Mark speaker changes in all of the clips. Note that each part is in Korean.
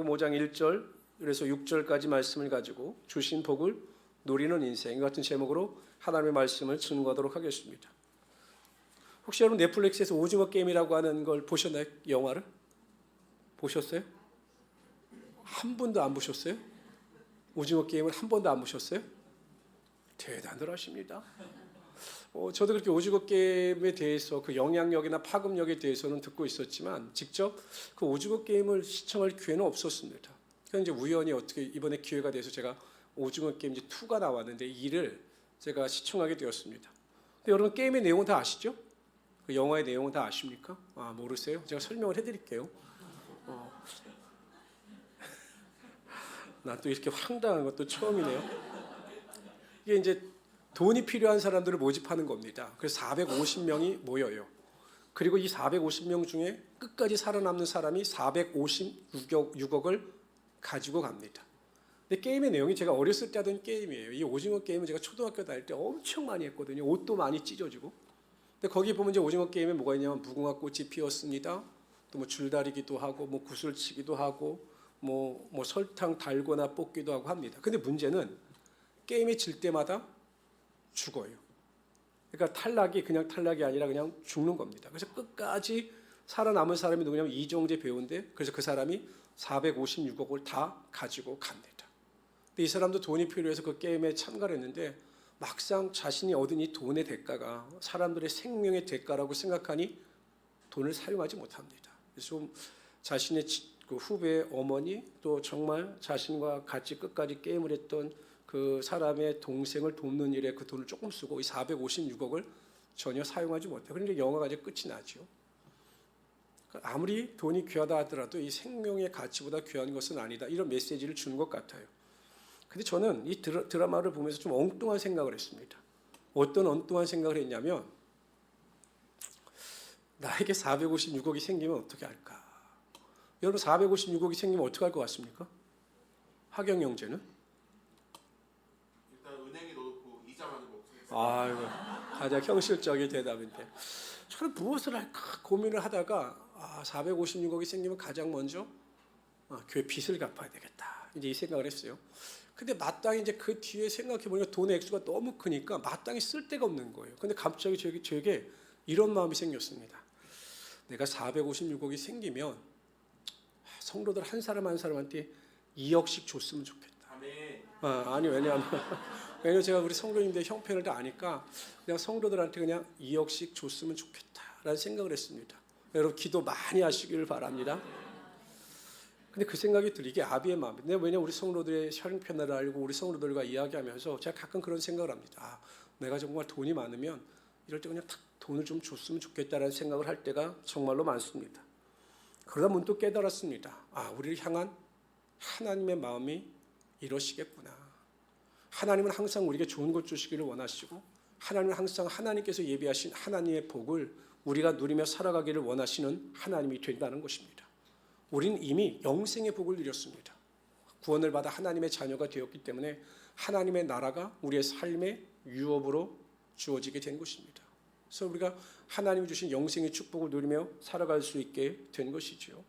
Speaker 1: 5장 1절 그래서 6절까지 말씀을 가지고 주신 복을 누리는 인생 이 같은 제목으로 하나님의 말씀을 증거하도록 하겠습니다. 혹시 여러분 넷플릭스에서 오징어 게임이라고 하는 걸 보셨나요? 영화를 보셨어요? 한 번도 안 보셨어요? 오징어 게임을 한 번도 안 보셨어요? 대단들 하십니다. 어, 저도 그렇게 오징어 게임에 대해서 그 영향력이나 파급력에 대해서는 듣고 있었지만 직접 그 오징어 게임을 시청할 기회는 없었습니다. 그래서 우연히 어떻게 이번에 기회가 돼서 제가 오징어 게임 이제 2가 나왔는데 이를 제가 시청하게 되었습니다. 근데 여러분 게임의 내용은 다 아시죠? 그 영화의 내용은 다 아십니까? 아 모르세요? 제가 설명을 해드릴게요. 어. 난또 이렇게 황당한 것도 처음이네요. 이게 이제 돈이 필요한 사람들을 모집하는 겁니다. 그래서 450명이 모여요. 그리고 이 450명 중에 끝까지 살아남는 사람이 456억 6억 을 가지고 갑니다. 근데 게임의 내용이 제가 어렸을 때 하던 게임이에요. 이 오징어 게임은 제가 초등학교 다닐 때 엄청 많이 했거든요. 옷도 많이 찢어지고. 근데 거기 보면 이제 오징어 게임에 뭐가 있냐면 무궁화 꽃이 피었습니다. 또 뭐 줄다리기도 하고 뭐 구슬치기도 하고 뭐, 뭐 설탕 달거나 뽑기도 하고 합니다. 근데 문제는 게임에 질 때마다 죽어요. 그러니까 탈락이 그냥 탈락이 아니라 그냥 죽는 겁니다. 그래서 끝까지 살아남은 사람이 누구냐면 이정재 배우인데 그래서 그 사람이 456억을 다 가지고 갑니다. 근데 이 사람도 돈이 필요해서 그 게임에 참가를 했는데 막상 자신이 얻은 이 돈의 대가가 사람들의 생명의 대가라고 생각하니 돈을 사용하지 못합니다. 그래서 좀 자신의 그 후배 어머니 또 정말 자신과 같이 끝까지 게임을 했던 그 사람의 동생을 돕는 일에 그 돈을 조금 쓰고 이 456억을 전혀 사용하지 못해요. 그런데 영화가 이제 끝이 나죠. 아무리 돈이 귀하다 하더라도 이 생명의 가치보다 귀한 것은 아니다. 이런 메시지를 주는 것 같아요. 근데 저는 이 드라, 마를 보면서 좀 엉뚱한 생각을 했습니다. 어떤 엉뚱한 생각을 했냐면 나에게 456억이 생기면 어떻게 할까? 여러분 456억이 생기면 어떻게 할 것 같습니까? 하경 형제는?
Speaker 2: 일단 은행에 넣어놓고 이자만 먹고
Speaker 1: 아이고 가장 현실적인 대답인데 저는 무엇을 할까 고민을 하다가 아, 456억이 생기면 가장 먼저 아, 교회 빚을 갚아야 되겠다 이제 이 생각을 했어요. 근데 마땅히 이제 그 뒤에 생각해 보니까 돈의 액수가 너무 크니까 마땅히 쓸 데가 없는 거예요. 근데 갑자기 저에게, 저에게 이런 마음이 생겼습니다. 내가 456억이 생기면 성도들 한 사람 한 사람한테 2억씩 줬으면 좋겠다.
Speaker 2: 아,
Speaker 1: 아니 왜냐하면 왜냐면 제가 우리 성도님들 형편을 다 아니까 그냥 성도들한테 그냥 2억씩 줬으면 좋겠다라는 생각을 했습니다. 여러분 기도 많이 하시기를 바랍니다. 근데 그 생각이 들이게 아비의 마음인데 왜냐 우리 성도들의 형편을 알고 우리 성도들과 이야기하면서 제가 가끔 그런 생각을 합니다. 아, 내가 정말 돈이 많으면 이럴 때 그냥 탁 돈을 좀 줬으면 좋겠다라는 생각을 할 때가 정말로 많습니다. 그러다 문득 깨달았습니다. 아, 우리를 향한 하나님의 마음이 이러시겠구나. 하나님은 항상 우리에게 좋은 것 주시기를 원하시고 하나님은 항상 하나님께서 예비하신 하나님의 복을 우리가 누리며 살아가기를 원하시는 하나님이 된다는 것입니다. 우리는 이미 영생의 복을 누렸습니다. 구원을 받아 하나님의 자녀가 되었기 때문에 하나님의 나라가 우리의 삶의 유업으로 주어지게 된 것입니다. 그래서 우리가 하나님이 주신 영생의 축복을 누리며 살아갈 수 있게 된 것이지요.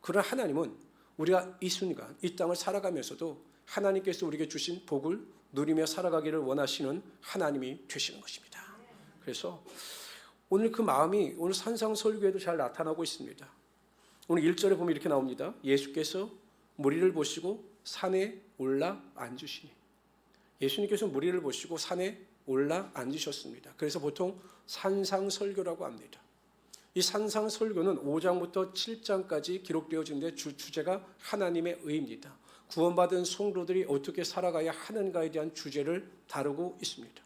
Speaker 1: 그러나 하나님은 우리가 이 순간 이 땅을 살아가면서도 하나님께서 우리에게 주신 복을 누리며 살아가기를 원하시는 하나님이 되시는 것입니다. 그래서 오늘 그 마음이 오늘 산상설교에도 잘 나타나고 있습니다. 오늘 1절에 보면 이렇게 나옵니다. 예수께서 무리를 보시고 산에 올라 앉으시니 예수님께서 무리를 보시고 산에 올라 앉으셨습니다. 그래서 보통 산상설교라고 합니다. 이 산상설교는 5장부터 7장까지 기록되어지는데 주 주제가 하나님의 의입니다. 구원받은 성도들이 어떻게 살아가야 하는가에 대한 주제를 다루고 있습니다.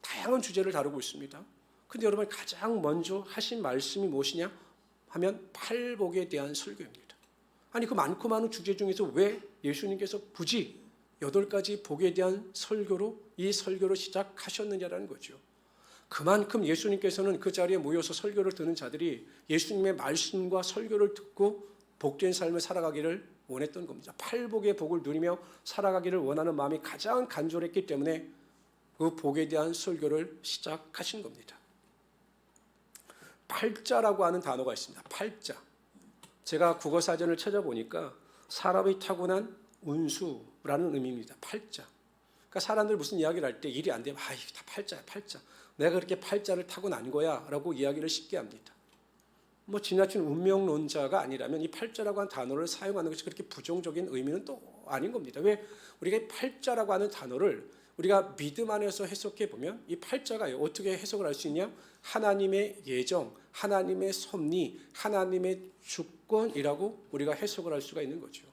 Speaker 1: 다양한 주제를 다루고 있습니다. 근데 여러분 가장 먼저 하신 말씀이 무엇이냐 하면 팔복에 대한 설교입니다. 아니 그 많고 많은 주제 중에서 왜 예수님께서 굳이 여덟 가지 복에 대한 설교로 이 설교를 시작하셨느냐라는 거죠. 그만큼 예수님께서는 그 자리에 모여서 설교를 듣는 자들이 예수님의 말씀과 설교를 듣고 복된 삶을 살아가기를 원했던 겁니다. 팔복의 복을 누리며 살아가기를 원하는 마음이 가장 간절했기 때문에 그 복에 대한 설교를 시작하신 겁니다. 팔자라고 하는 단어가 있습니다. 팔자. 제가 국어 사전을 찾아보니까 사람이 타고난 운수라는 의미입니다. 팔자. 그러니까 사람들 무슨 이야기를 할 때 일이 안 되면 아, 이게 다 팔자야, 팔자. 내가 그렇게 팔자를 타고난 거야라고 이야기를 쉽게 합니다. 뭐 지나친 운명론자가 아니라면 이 팔자라고 하는 단어를 사용하는 것이 그렇게 부정적인 의미는 또 아닌 겁니다. 왜 우리가 이 팔자라고 하는 단어를 우리가 믿음 안에서 해석해 보면 이 팔자가 어떻게 해석을 할 수 있냐? 하나님의 예정, 하나님의 섭리, 하나님의 주권이라고 우리가 해석을 할 수가 있는 거죠.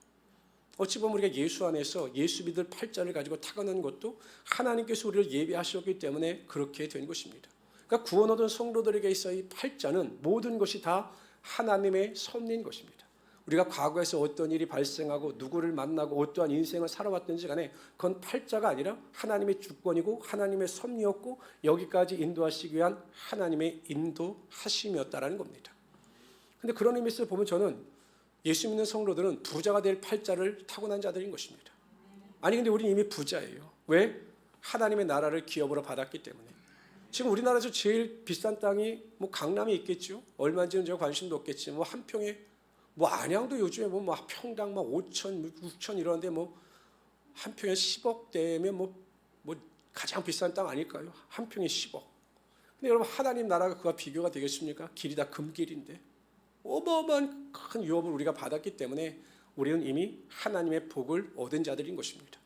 Speaker 1: 어찌 보면 우리가 예수 안에서 예수 믿을 팔자를 가지고 타고난 것도 하나님께서 우리를 예비하셨기 때문에 그렇게 된 것입니다. 그러니까 구원 얻은 성도들에게 있어 이 팔자는 모든 것이 다 하나님의 섭리인 것입니다. 우리가 과거에서 어떤 일이 발생하고 누구를 만나고 어떠한 인생을 살아왔든지 간에 그건 팔자가 아니라 하나님의 주권이고 하나님의 섭리였고 여기까지 인도하시기 위한 하나님의 인도하심이었다라는 겁니다. 근데 그런 의미에서 보면 저는 예수 믿는 성도들은 부자가 될 팔자를 타고난 자들인 것입니다. 아니 근데 우리는 이미 부자예요. 왜? 하나님의 나라를 기업으로 받았기 때문에. 지금 우리나라에서 제일 비싼 땅이 뭐 강남에 있겠죠. 얼마인지는 제가 관심도 없겠지. 뭐 한 평에 뭐 안양도 요즘에 뭐 평당 막 5천, 6천 이러는데 뭐 한 평에 10억 대면 뭐, 뭐 가장 비싼 땅 아닐까요? 한 평에 10억. 근데 여러분 하나님 나라가 그와 비교가 되겠습니까? 길이 다 금길인데 어마어마한 큰 유업을 우리가 받았기 때문에 우리는 이미 하나님의 복을 얻은 자들인 것입니다.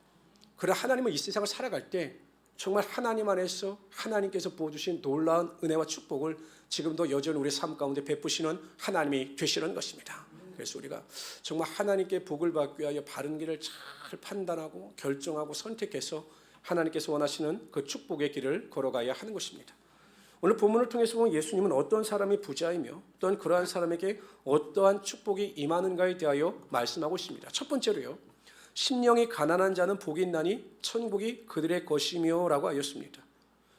Speaker 1: 그래 하나님은 이 세상을 살아갈 때 정말 하나님 안에서 하나님께서 부어주신 놀라운 은혜와 축복을 지금도 여전히 우리 삶 가운데 베푸시는 하나님이 되시는 것입니다. 그래서 우리가 정말 하나님께 복을 받기 위하여 바른 길을 잘 판단하고 결정하고 선택해서 하나님께서 원하시는 그 축복의 길을 걸어가야 하는 것입니다. 오늘 본문을 통해서 보면 예수님은 어떤 사람이 부자이며 또한 그러한 사람에게 어떠한 축복이 임하는가에 대하여 말씀하고 있습니다. 첫 번째로요. 심령이 가난한 자는 복이 있나니 천국이 그들의 것이며라고 하였습니다.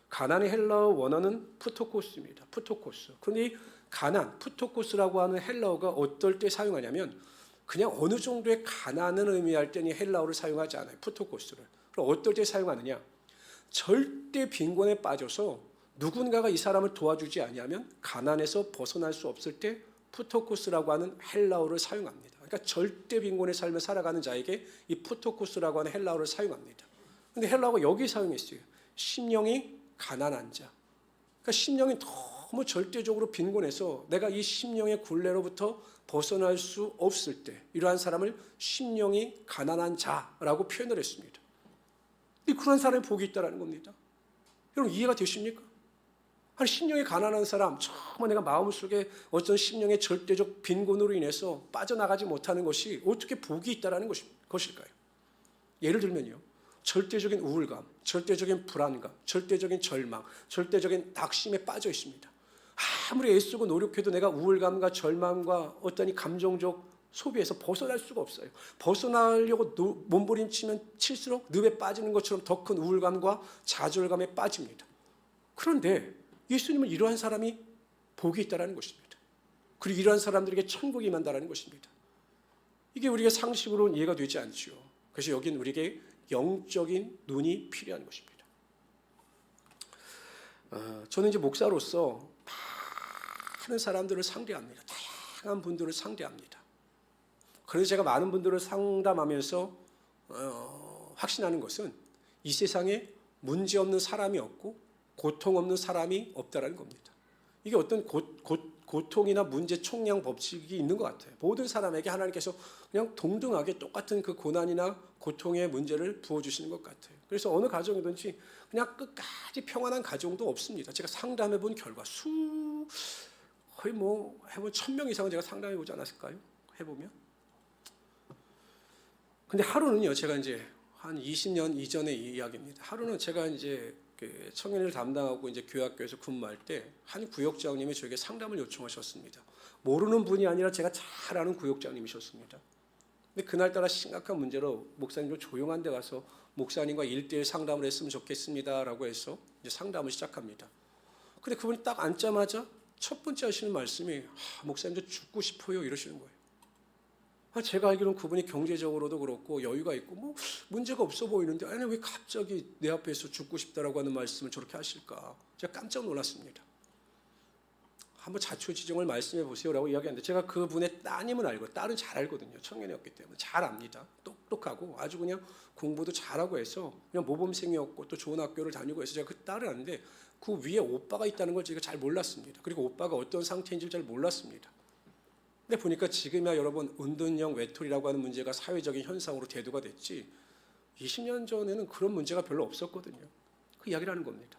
Speaker 1: 가난의 헬라어 원어는 푸토코스입니다. 푸토코스. 근데 이 가난, 푸토코스라고 하는 헬라어가 어떨 때 사용하냐면 그냥 어느 정도의 가난을 의미할 때는 헬라어를 사용하지 않아요. 푸토코스를. 그럼 어떨 때 사용하느냐? 절대 빈곤에 빠져서 누군가가 이 사람을 도와주지 아니하면 가난에서 벗어날 수 없을 때 푸토코스라고 하는 헬라어를 사용합니다. 그러니까 절대 빈곤의 삶을 살아가는 자에게 이 푸토코스라고 하는 헬라어를 사용합니다. 근데 헬라어가 여기 사용했어요. 심령이 가난한 자. 그러니까 심령이 너무 절대적으로 빈곤해서 내가 이 심령의 굴레로부터 벗어날 수 없을 때 이러한 사람을 심령이 가난한 자라고 표현을 했습니다. 이 그런 사람이 복이 있다라는 겁니다. 여러분 이해가 되십니까? 한 심령이 가난한 사람, 정말 내가 마음속에 어떤 심령의 절대적 빈곤으로 인해서 빠져나가지 못하는 것이 어떻게 복이 있다라는 것일까요? 예를 들면요. 절대적인 우울감, 절대적인 불안감, 절대적인 절망, 절대적인 낙심에 빠져 있습니다. 아무리 애쓰고 노력해도 내가 우울감과 절망과 어떤 이 감정적 소비에서 벗어날 수가 없어요. 벗어나려고 노- 몸부림치면 칠수록 늪에 빠지는 것처럼 더 큰 우울감과 좌절감에 빠집니다. 그런데 예수님은 이러한 사람이 복이 있다라는 것입니다. 그리고 이러한 사람들에게 천국이 임한다라는 것입니다. 이게 우리가 상식으로는 이해가 되지 않지요. 그래서 여기는 우리에게 영적인 눈이 필요한 것입니다. 어, 저는 이제 목사로서 많은 사람들을 상대합니다. 다양한 분들을 상대합니다. 그래서 제가 많은 분들을 상담하면서 어, 확신하는 것은 이 세상에 문제 없는 사람이 없고 고통 없는 사람이 없다라는 겁니다. 이게 어떤 고, 고, 통이나 문제 총량 법칙이 있는 것 같아요. 모든 사람에게 하나님께서 그냥 동등하게 똑같은 그 고난이나 고통의 문제를 부어주시는 것 같아요. 그래서 어느 가정이든지 그냥 끝까지 평안한 가정도 없습니다. 제가 상담해 본 결과 수 거의 뭐 해본 천 명 이상은 제가 상담해 보지 않았을까요? 해보면. 근데 하루는요, 제가 이제 한 20년 이전의 이야기입니다. 하루는 제가 이제 그 청년을 담당하고 이제 교학교에서 근무할 때 한 구역장님이 저에게 상담을 요청하셨습니다. 모르는 분이 아니라 제가 잘 아는 구역장님이셨습니다. 근데 그날따라 심각한 문제로 목사님 좀 조용한 데 가서 목사님과 일대일 상담을 했으면 좋겠습니다라고 해서 이제 상담을 시작합니다. 근데 그분이 딱 앉자마자 첫 번째 하시는 말씀이 아, 목사님 저 죽고 싶어요 이러시는 거예요. 아, 제가 알기로는 그분이 경제적으로도 그렇고 여유가 있고 뭐 문제가 없어 보이는데 아니 왜 갑자기 내 앞에서 죽고 싶다라고 하는 말씀을 저렇게 하실까? 제가 깜짝 놀랐습니다. 한번 자초지종을 말씀해 보세요라고 이야기하는데 제가 그분의 따님은 알고 딸은 잘 알거든요. 청년이었기 때문에 잘 압니다. 똑똑하고 아주 그냥 공부도 잘하고 해서 그냥 모범생이었고 또 좋은 학교를 다니고 해서 제가 그 딸을 아는데 그 위에 오빠가 있다는 걸 제가 잘 몰랐습니다. 그리고 오빠가 어떤 상태인지 잘 몰랐습니다. 근데 보니까 지금이야 여러분 은둔형 외톨이라고 하는 문제가 사회적인 현상으로 대두가 됐지 20년 전에는 그런 문제가 별로 없었거든요. 그 이야기를 하는 겁니다.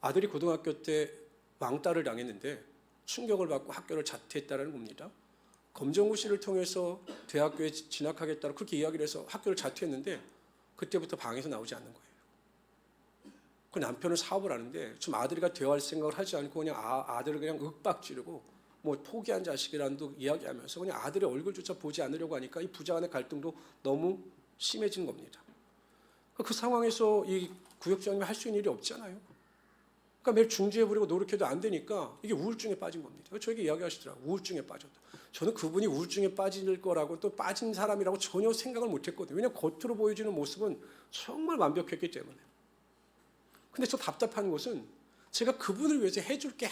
Speaker 1: 아들이 고등학교 때 왕따를 당했는데 충격을 받고 학교를 자퇴했다는 겁니다. 검정고시를 통해서 대학교에 지- 진학하겠다고 그렇게 이야기를 해서 학교를 자퇴했는데 그때부터 방에서 나오지 않는 거예요. 그 남편은 사업을 하는데 좀 아들이가 대화할 생각을 하지 않고 그냥 아, 아들을 그냥 윽박 지르고 뭐 포기한 자식이란도 이야기하면서 그냥 아들의 얼굴조차 보지 않으려고 하니까 이 부자 간의 갈등도 너무 심해진 겁니다. 그 상황에서 이 구역장님이 할 수 있는 일이 없잖아요. 그러니까 매일 중지해 버리고 노력해도 안 되니까 이게 우울증에 빠진 겁니다. 저에게 이야기하시더라고 요 우울증에 빠졌다. 저는 그분이 우울증에 빠질 거라고 또 빠진 사람이라고 전혀 생각을 못 했거든요. 왜냐하면 겉으로 보여지는 모습은 정말 완벽했기 때문에. 근데 저 답답한 것은 제가 그분을 위해서 해줄 게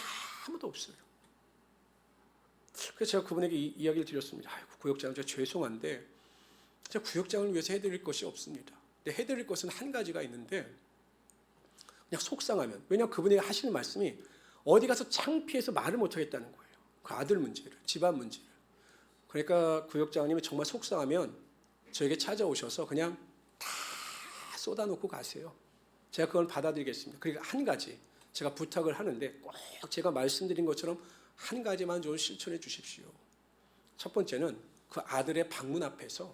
Speaker 1: 아무도 없어요. 그래서 제가 그분에게 이 이야기를 드렸습니다. 아이고 구역장님 제가 죄송한데 제가 구역장을 위해서 해드릴 것이 없습니다. 근데 해드릴 것은 한 가지가 있는데 그냥 속상하면 왜냐하면 그분이 하시는 말씀이 어디 가서 창피해서 말을 못하겠다는 거예요. 그 아들 문제를 집안 문제를. 그러니까 구역장님이 정말 속상하면 저에게 찾아오셔서 그냥 다 쏟아놓고 가세요. 제가 그걸 받아들이겠습니다. 그리고 한 가지 제가 부탁을 하는데 꼭 제가 말씀드린 것처럼 한 가지만 좀 실천해 주십시오. 첫 번째는 그 아들의 방문 앞에서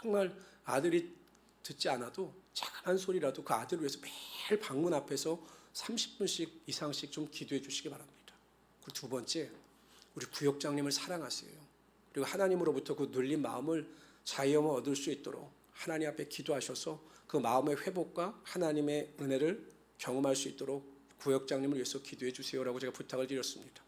Speaker 1: 정말 아들이 듣지 않아도 작은 한 소리라도 그 아들을 위해서 매일 방문 앞에서 30분씩 이상씩 좀 기도해 주시기 바랍니다. 그리고 두 번째, 우리 구역장님을 사랑하세요. 그리고 하나님으로부터 그 눌린 마음을 자유함을 얻을 수 있도록 하나님 앞에 기도하셔서 그 마음의 회복과 하나님의 은혜를 경험할 수 있도록 구역장님을 위해서 기도해 주세요라고 제가 부탁을 드렸습니다.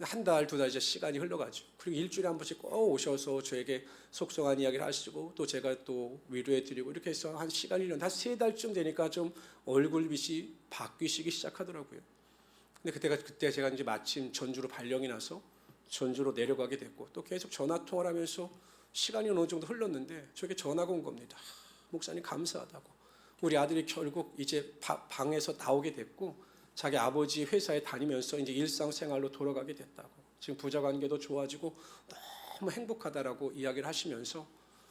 Speaker 1: 한 달, 두 달 이제 시간이 흘러가죠. 그리고 일주일에 한 번씩 꼭 오셔서 저에게 속성한 이야기를 하시고 또 제가 또 위로해 드리고 이렇게 해서 한 시간이 흘렀는데 한세 달쯤 되니까 좀 얼굴빛이 바뀌시기 시작하더라고요. 근데 그때가 그때 제가 이제 마침 전주로 발령이 나서 전주로 내려가게 됐고 또 계속 전화 통화를 하면서 시간이 어느 정도 흘렀는데 저에게 전화가 온 겁니다. 목사님 감사하다고. 우리 아들이 결국 이제 바- 방에서 나오게 됐고 자기 아버지 회사에 다니면서 이제 일상생활로 돌아가게 됐다고. 지금 부자 관계도 좋아지고 너무 행복하다라고 이야기를 하시면서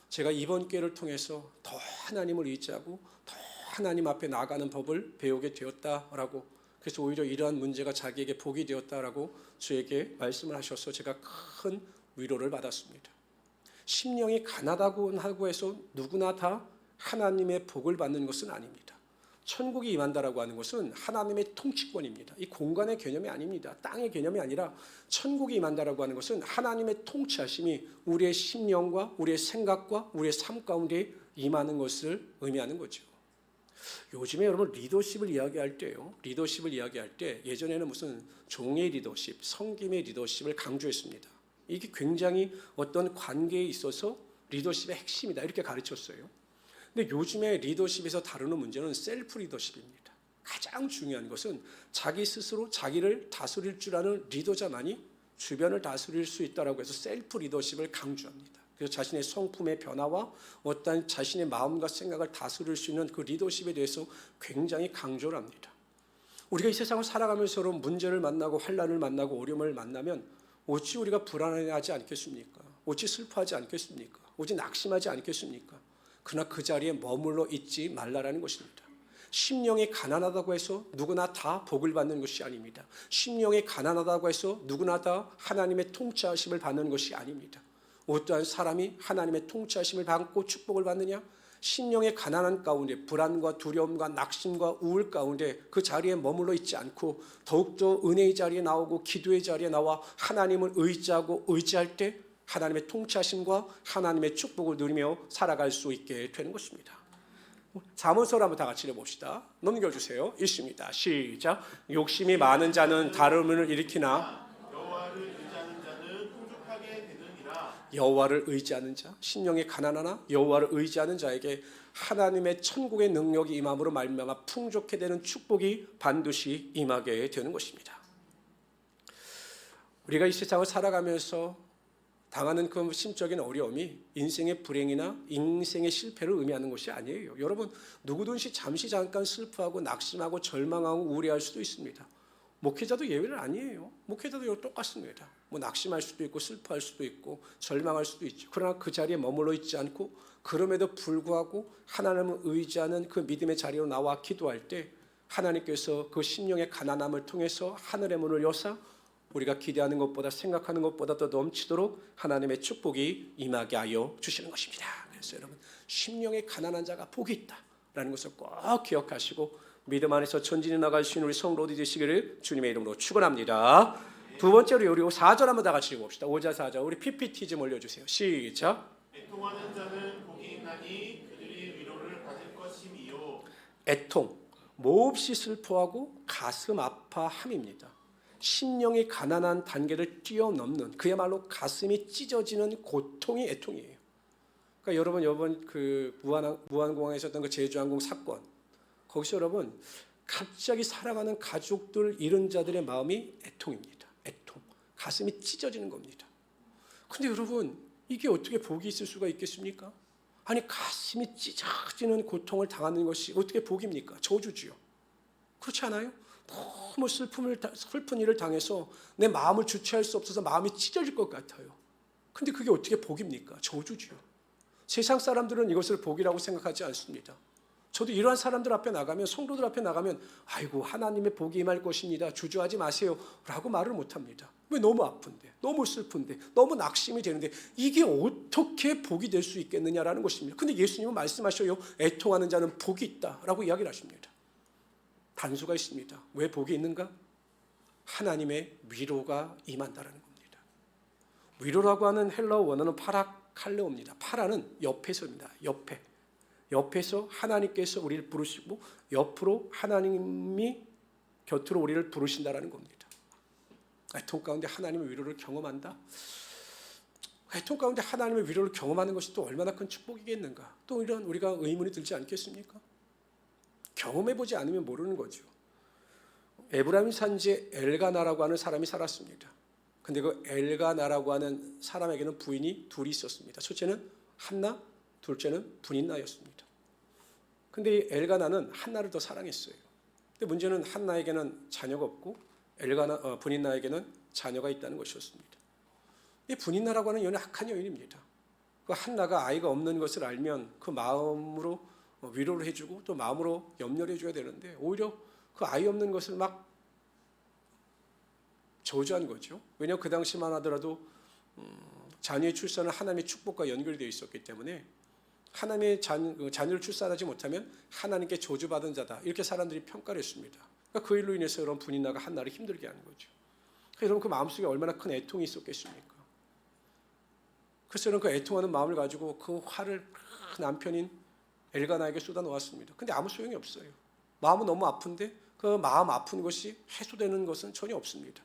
Speaker 1: 제가 이번 기회를 통해서 더 하나님을 의지하고 더 하나님 앞에 나가는 법을 배우게 되었다라고 그래서 오히려 이러한 문제가 자기에게 복이 되었다라고 저에게 말씀을 하셔서 제가 큰 위로를 받았습니다. 심령이 가난하고 하고 해서 누구나 다 하나님의 복을 받는 것은 아닙니다. 천국이 임한다라고 하는 것은 하나님의 통치권입니다. 이 공간의 개념이 아닙니다. 땅의 개념이 아니라 천국이 임한다라고 하는 것은 하나님의 통치하심이 우리의 심령과 우리의 생각과 우리의 삶 가운데 임하는 것을 의미하는 거죠. 요즘에 여러분 리더십을 이야기할 때요. 리더십을 이야기할 때 예전에는 무슨 종의 리더십, 성김의 리더십을 강조했습니다. 이게 굉장히 어떤 관계에 있어서 리더십의 핵심이다 이렇게 가르쳤어요. 근데 요즘에 리더십에서 다루는 문제는 셀프 리더십입니다. 가장 중요한 것은 자기 스스로 자기를 다스릴 줄 아는 리더자만이 주변을 다스릴 수 있다라고 해서 셀프 리더십을 강조합니다. 그래서 자신의 성품의 변화와 어떤 자신의 마음과 생각을 다스릴 수 있는 그 리더십에 대해서 굉장히 강조를 합니다. 우리가 이 세상을 살아가면서 여러분 문제를 만나고 환란을 만나고 어려움을 만나면 어찌 우리가 불안해하지 않겠습니까? 어찌 슬퍼하지 않겠습니까? 어찌 낙심하지 않겠습니까? 그러나 그 자리에 머물러 있지 말라라는 것입니다. 심령이 가난하다고 해서 누구나 다 복을 받는 것이 아닙니다. 심령이 가난하다고 해서 누구나 다 하나님의 통치하심을 받는 것이 아닙니다. 어떠한 사람이 하나님의 통치하심을 받고 축복을 받느냐? 심령의 가난한 가운데 불안과 두려움과 낙심과 우울 가운데 그 자리에 머물러 있지 않고 더욱더 은혜의 자리에 나오고 기도의 자리에 나와 하나님을 의지하고 의지할 때 하나님의 통치하심과 하나님의 축복을 누리며 살아갈 수 있게 되는 것입니다. 잠언서를 한번 다 같이 읽어봅시다. 넘겨주세요. 읽습니다. 시작. 욕심이 많은 자는 다름을 일으키나
Speaker 2: 여호와를 의지하는 자는 풍족하게 되느니라.
Speaker 1: 여호와를 의지하는 자, 심령이 가난하나 여호와를 의지하는 자에게 하나님의 천국의 능력이 임함으로 말미암아 풍족해 되는 축복이 반드시 임하게 되는 것입니다. 우리가 이 세상을 살아가면서 당하는 그 심적인 어려움이 인생의 불행이나 인생의 실패를 의미하는 것이 아니에요. 여러분 누구든지 잠시 잠깐 슬퍼하고 낙심하고 절망하고 우울해할 수도 있습니다. 목회자도 예외는 아니에요. 목회자도 똑같습니다. 뭐 낙심할 수도 있고 슬퍼할 수도 있고 절망할 수도 있죠. 그러나 그 자리에 머물러 있지 않고 그럼에도 불구하고 하나님을 의지하는 그 믿음의 자리로 나와 기도할 때 하나님께서 그 심령의 가난함을 통해서 하늘의 문을 여사 우리가 기대하는 것보다 생각하는 것보다 더 넘치도록 하나님의 축복이 임하게 하여 주시는 것입니다. 그래서 여러분 심령의 가난한 자가 복이 있다라는 것을 꼭 기억하시고 믿음 안에서 전진해 나갈 수 있는 우리 성로드 되시기를 주님의 이름으로 축원합니다. 두 번째로 우리 4절 한번 다 같이 읽어봅시다. 5절 4절 우리 PPT 좀 올려주세요. 시작.
Speaker 2: 애통하는 자는 복이 있나니 그들이 위로를 받을 것임이요
Speaker 1: 애통, 몹시 슬퍼하고 가슴 아파함입니다. 심령이 가난한 단계를 뛰어넘는 그야말로 가슴이 찢어지는 고통이 애통이에요. 그러니까 여러분 이번 그 무한 무한공항에 있었던 그 제주항공 사건 거기서 여러분 갑자기 사랑하는 가족들 잃은 자들의 마음이 애통입니다. 애통, 가슴이 찢어지는 겁니다. 근데 여러분 이게 어떻게 복이 있을 수가 있겠습니까? 아니 가슴이 찢어지는 고통을 당하는 것이 어떻게 복입니까? 저주지요. 그렇지 않아요? 너무 슬픔을 다- 슬픈 일을 당해서 내 마음을 주체할 수 없어서 마음이 찢어질 것 같아요. 근데 그게 어떻게 복입니까? 저주지요. 세상 사람들은 이것을 복이라고 생각하지 않습니다. 저도 이러한 사람들 앞에 나가면 성도들 앞에 나가면 아이고 하나님의 복이 임할 것입니다. 주저하지 마세요라고 말을 못 합니다. 왜 너무 아픈데, 너무 슬픈데, 너무 낙심이 되는데 이게 어떻게 복이 될 수 있겠느냐라는 것입니다. 근데 예수님은 말씀하셔요. 애통하는 자는 복이 있다라고 이야기를 하십니다. 단수가 있습니다. 왜 복이 있는가? 하나님의 위로가 임한다라는 겁니다. 위로라고 하는 헬라어 원어는 파라칼레오입니다. 파라는 옆에서입니다. 옆에. 옆에서 하나님께서 우리를 부르시고 옆으로 하나님이 곁으로 우리를 부르신다라는 겁니다. 애통 가운데 하나님의 위로를 경험한다. 애통 가운데 하나님의 위로를 경험하는 것이 또 얼마나 큰 축복이겠는가? 또 이런 우리가 의문이 들지 않겠습니까? 경험해 보지 않으면 모르는 거죠. 에브라임 산지에 엘가나라고 하는 사람이 살았습니다. 근데 그 엘가나라고 하는 사람에게는 부인이 둘이 있었습니다. 첫째는 한나, 둘째는 분인나였습니다. 근데 이 엘가나는 한나를 더 사랑했어요. 근데 문제는 한나에게는 자녀가 없고 엘가나 어, 분인나에게는 자녀가 있다는 것이었습니다. 이 분인나라고 하는 여인은 악한 여인입니다. 그 한나가 아이가 없는 것을 알면 그 마음으로 어, 위로를 해주고 또 마음으로 염려를 해줘야 되는데 오히려 그 아이 없는 것을 막 저주한 거죠. 왜냐하면 그 당시만 하더라도 음, 자녀의 출산은 하나님의 축복과 연결이 되어 있었기 때문에 하나님의 그 자녀를 출산하지 못하면 하나님께 저주받은 자다 이렇게 사람들이 평가를 했습니다. 그러니까 그 일로 인해서 여러분 분인나가 한나를 힘들게 하는 거죠. 여러분 그 마음속에 얼마나 큰 애통이 있었겠습니까? 그래서 그 애통하는 마음을 가지고 그 화를 그 남편인 엘가나에게 쏟아 놓았습니다. 근데 아무 소용이 없어요. 마음은 너무 아픈데 그 마음 아픈 것이 해소되는 것은 전혀 없습니다.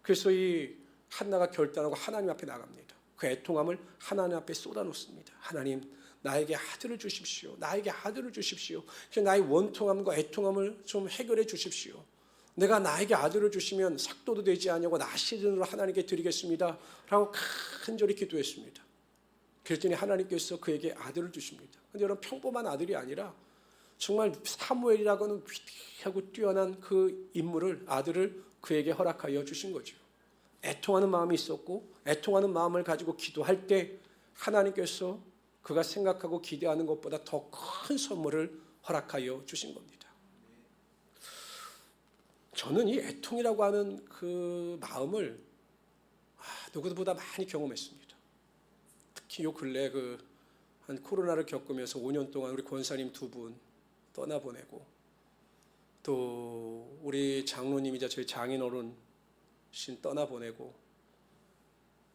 Speaker 1: 그래서 이 한나가 결단하고 하나님 앞에 나갑니다. 그 애통함을 하나님 앞에 쏟아 놓습니다. 하나님 나에게 아들을 주십시오. 나에게 아들을 주십시오. 그래서 나의 원통함과 애통함을 좀 해결해 주십시오. 내가 나에게 아들을 주시면 삭도도 되지 아니하고 나시든으로 하나님께 드리겠습니다. 라고 간절히 기도했습니다. 그랬더니 하나님께서 그에게 아들을 주십니다. 근데 여러분 평범한 아들이 아니라 정말 사무엘이라고는 위대하고 뛰어난 그 인물을 아들을 그에게 허락하여 주신 거죠. 애통하는 마음이 있었고 애통하는 마음을 가지고 기도할 때 하나님께서 그가 생각하고 기대하는 것보다 더 큰 선물을 허락하여 주신 겁니다. 저는 이 애통이라고 하는 그 마음을 아, 누구보다 많이 경험했습니다. 특히 요 근래 그 한 코로나를 겪으면서 5년 동안 우리 권사님 두 분 떠나보내고 또 우리 장로님이자 저희 장인 어른 신 떠나보내고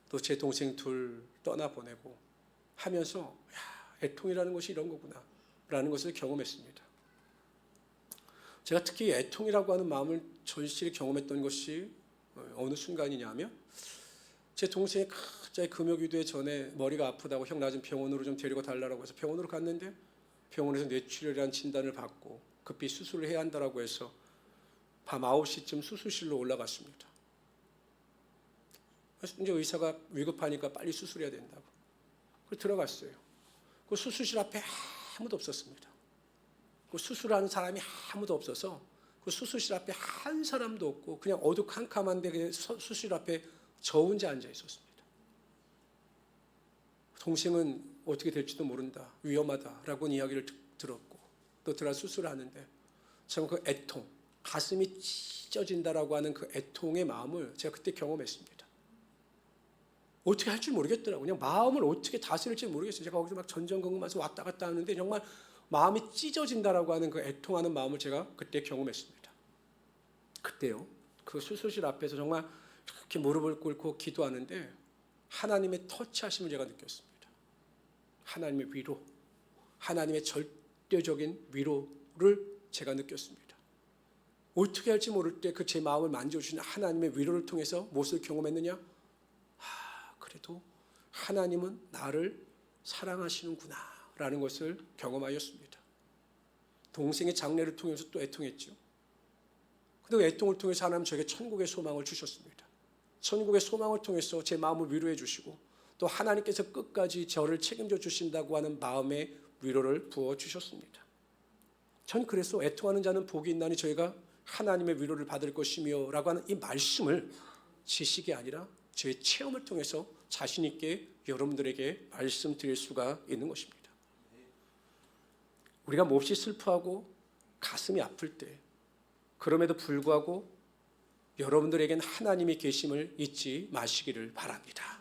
Speaker 1: 또 제 동생 둘 떠나보내고 하면서 야, 애통이라는 것이 이런 거구나 라는 것을 경험했습니다. 제가 특히 애통이라고 하는 마음을 절실히 경험했던 것이 어느 순간이냐면 제 동생이 갑자기 금요기도회 전에 머리가 아프다고 형 나 좀 병원으로 좀 데리고 달라고 해서 병원으로 갔는데 병원에서 뇌출혈이라는 진단을 받고 급히 수술을 해야 한다라고 해서 밤 9시쯤 수술실로 올라갔습니다. 이제 의사가 위급하니까 빨리 수술해야 된다고. 그 들어갔어요. 그 수술실 앞에 아무도 없었습니다. 그 수술하는 사람이 아무도 없어서 그 수술실 앞에 한 사람도 없고 그냥 서- 수술실 앞에 저 혼자 앉아 있었습니다. 동생은 어떻게 될지도 모른다, 위험하다라고 이야기를 듣- 들었고 또 들어 수술을 하는데 저는 그 애통, 가슴이 찢어진다라고 하는 그 애통의 마음을 제가 그때 경험했습니다. 어떻게 할 줄 모르겠더라고요. 그냥 마음을 어떻게 다스릴지 모르겠어요. 제가 거기서 막 전전긍긍하면서 왔다 갔다 하는데 정말 마음이 찢어진다라고 하는 그 애통하는 마음을 제가 그때 경험했습니다. 그때요. 그 수술실 앞에서 정말 이렇게 무릎을 꿇고 기도하는데 하나님의 터치하심을 제가 느꼈습니다. 하나님의 위로, 하나님의 절대적인 위로를 제가 느꼈습니다. 어떻게 할지 모를 때 그 제 마음을 만져주시는 하나님의 위로를 통해서 무엇을 경험했느냐? 아, 그래도 하나님은 나를 사랑하시는구나 라는 것을 경험하였습니다. 동생의 장례를 통해서 또 애통했죠. 근데 그 애통을 통해서 하나님 저에게 천국의 소망을 주셨습니다. 천국의 소망을 통해서 제 마음을 위로해 주시고 또 하나님께서 끝까지 저를 책임져 주신다고 하는 마음의 위로를 부어 주셨습니다. 전 그래서 애통하는 자는 복이 있나니 저희가 하나님의 위로를 받을 것이며라고 하는 이 말씀을 지식이 아니라 제 체험을 통해서 자신 있게 여러분들에게 말씀드릴 수가 있는 것입니다. 우리가 몹시 슬퍼하고 가슴이 아플 때 그럼에도 불구하고 여러분들에겐 하나님이 계심을 잊지 마시기를 바랍니다.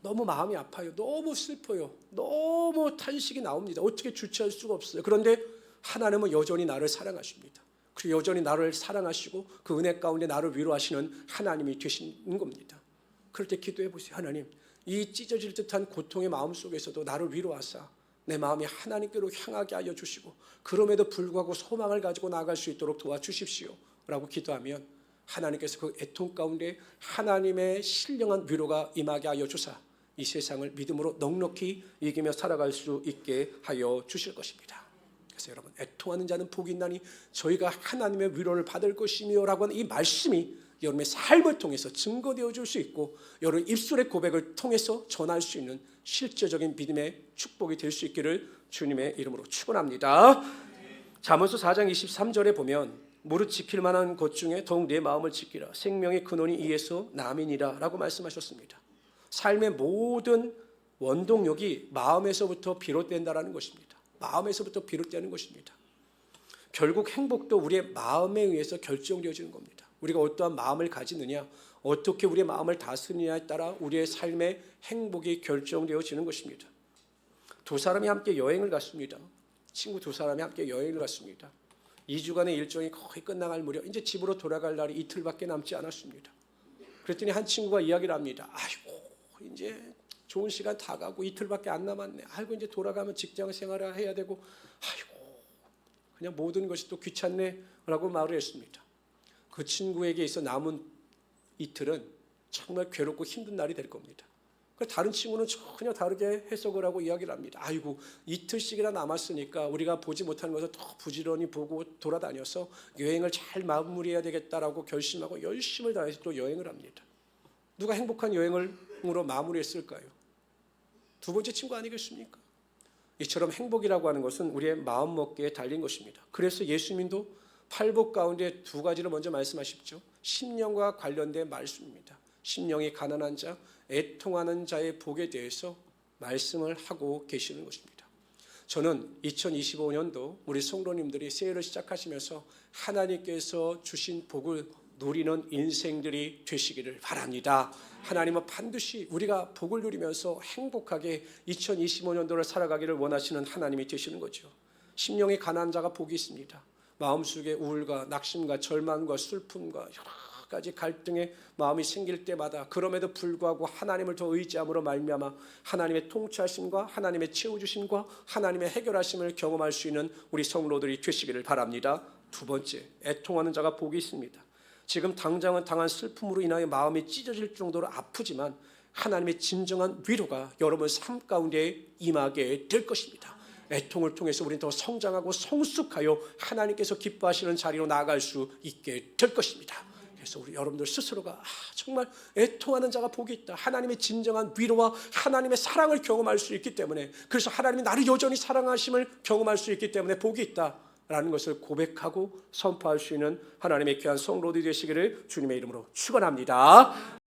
Speaker 1: 너무 마음이 아파요. 너무 슬퍼요. 너무 탄식이 나옵니다. 어떻게 주체할 수가 없어요. 그런데 하나님은 여전히 나를 사랑하십니다. 그리고 여전히 나를 사랑하시고 그 은혜 가운데 나를 위로하시는 하나님이 되시는 겁니다. 그럴 때 기도해 보세요. 하나님, 이 찢어질 듯한 고통의 마음 속에서도 나를 위로하사 내 마음이 하나님께로 향하게 하여 주시고 그럼에도 불구하고 소망을 가지고 나아갈 수 있도록 도와주십시오. 라고 기도하면 하나님께서 그 애통 가운데 하나님의 신령한 위로가 임하게 하여 주사 이 세상을 믿음으로 넉넉히 이기며 살아갈 수 있게 하여 주실 것입니다. 그래서 여러분 애통하는 자는 복이 있나니 저희가 하나님의 위로를 받을 것이며라고 하는 이 말씀이 여러분의 삶을 통해서 증거되어 줄 수 있고 여러분 입술의 고백을 통해서 전할 수 있는 실제적인 믿음의 축복이 될 수 있기를 주님의 이름으로 축원합니다. 잠언서 4장 23절에 보면 무릇 지킬 만한 것 중에 더욱 내 마음을 지키라 생명의 근원이 이에서 남이니라 라고 말씀하셨습니다. 삶의 모든 원동력이 마음에서부터 비롯된다라는 것입니다. 마음에서부터 비롯되는 것입니다. 결국 행복도 우리의 마음에 의해서 결정되어지는 겁니다. 우리가 어떠한 마음을 가지느냐, 어떻게 우리의 마음을 다스리냐에 따라 우리의 삶의 행복이 결정되어지는 것입니다. 두 사람이 함께 여행을 갔습니다. 친구 두 사람이 함께 여행을 갔습니다. 2주간의 일정이 거의 끝나갈 무렵 이제 집으로 돌아갈 날이 이틀밖에 남지 않았습니다. 그랬더니 한 친구가 이야기를 합니다. 아이고 이제 좋은 시간 다 가고 이틀밖에 안 남았네. 아이고 이제 돌아가면 직장 생활을 해야 되고 아이고 그냥 모든 것이 또 귀찮네라고 말을 했습니다. 그 친구에게 있어 남은 이틀은 정말 괴롭고 힘든 날이 될 겁니다. 그 다른 친구는 전혀 다르게 해석을 하고 이야기를 합니다. 아이고 이틀씩이나 남았으니까 우리가 보지 못하는 것을 더 부지런히 보고 돌아다녀서 여행을 잘 마무리해야 되겠다라고 결심하고 열심을 다해서 또 여행을 합니다. 누가 행복한 여행으로 마무리했을까요? 두 번째 친구 아니겠습니까? 이처럼 행복이라고 하는 것은 우리의 마음 먹기에 달린 것입니다. 그래서 예수님도 팔복 가운데 두 가지를 먼저 말씀하십죠. 심령과 관련된 말씀입니다. 심령이 가난한 자, 애통하는 자의 복에 대해서 말씀을 하고 계시는 것입니다. 저는 2025년도 우리 성도님들이 새해를 시작하시면서 하나님께서 주신 복을 누리는 인생들이 되시기를 바랍니다. 하나님은 반드시 우리가 복을 누리면서 행복하게 2025년도를 살아가기를 원하시는 하나님이 되시는 거죠. 심령이 가난한 자가 복이 있습니다. 마음속에 우울과 낙심과 절망과 슬픔과 여러 가지 갈등의 마음이 생길 때마다 그럼에도 불구하고 하나님을 더 의지함으로 말미암아 하나님의 통치하심과 하나님의 채워주심과 하나님의 해결하심을 경험할 수 있는 우리 성로들이 되시기를 바랍니다. 두 번째, 애통하는 자가 복이 있습니다. 지금 당장은 당한 슬픔으로 인하여 마음이 찢어질 정도로 아프지만 하나님의 진정한 위로가 여러분 삶 가운데 임하게 될 것입니다. 애통을 통해서 우리는 더 성장하고 성숙하여 하나님께서 기뻐하시는 자리로 나아갈 수 있게 될 것입니다. 그래서 우리 여러분들 스스로가 아, 정말 애통하는 자가 복이 있다. 하나님의 진정한 위로와 하나님의 사랑을 경험할 수 있기 때문에 그래서 하나님이 나를 여전히 사랑하심을 경험할 수 있기 때문에 복이 있다 라는 것을 고백하고 선포할 수 있는 하나님의 귀한 성로들이 되시기를 주님의 이름으로 축원합니다.